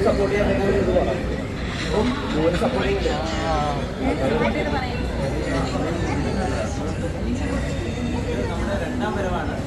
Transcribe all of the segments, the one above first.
Support ചെയ്യാൻ support ചെയ്യില്ല അല്ലേ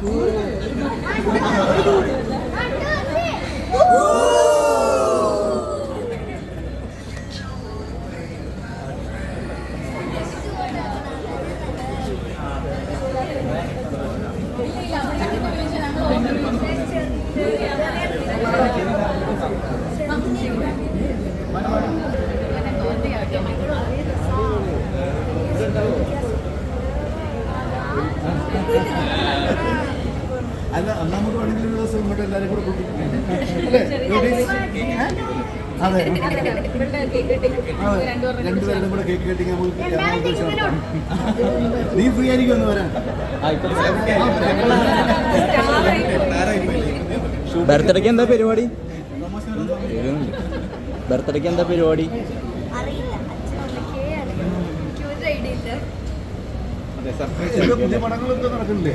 Yeah. അല്ല അന്ന് നമുക്ക് വേണമെങ്കിൽ ഒരു ദിവസം ഇങ്ങോട്ട് എല്ലാവരും കൂടെ കൂട്ടി അല്ലേ ലേഡീസ്? അതെ അതെ രണ്ടുപേരുടെ കൂടെ കേക്ക് കട്ടിങ് നമുക്ക് എറണാകുളത്ത് വെച്ച് നടത്താം. നീ ഫ്രീ ആയിരിക്കും. ഒന്ന് വരാൻ ബർത്ത്ഡേക്ക് എന്താ പരിപാടി ബർത്ത്ഡേക്ക് എന്താ പരിപാടി പുതിയ പടങ്ങളൊക്കെ നടക്കുന്നില്ലേ?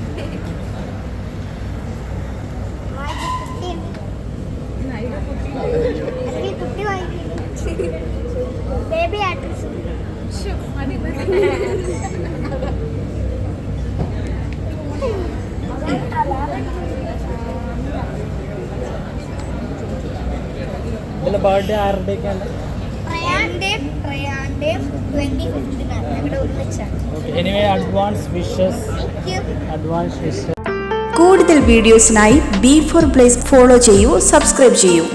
ഇതിന്റെ birthday ആരുടെയൊക്കെയാണ് anyway advance wishes advance wishes കൂടുതൽ വീഡിയോസിനായി ബി ഫോർ പ്ലേസ് ഫോളോ ചെയ്യൂ സബ്സ്ക്രൈബ് ചെയ്യൂ.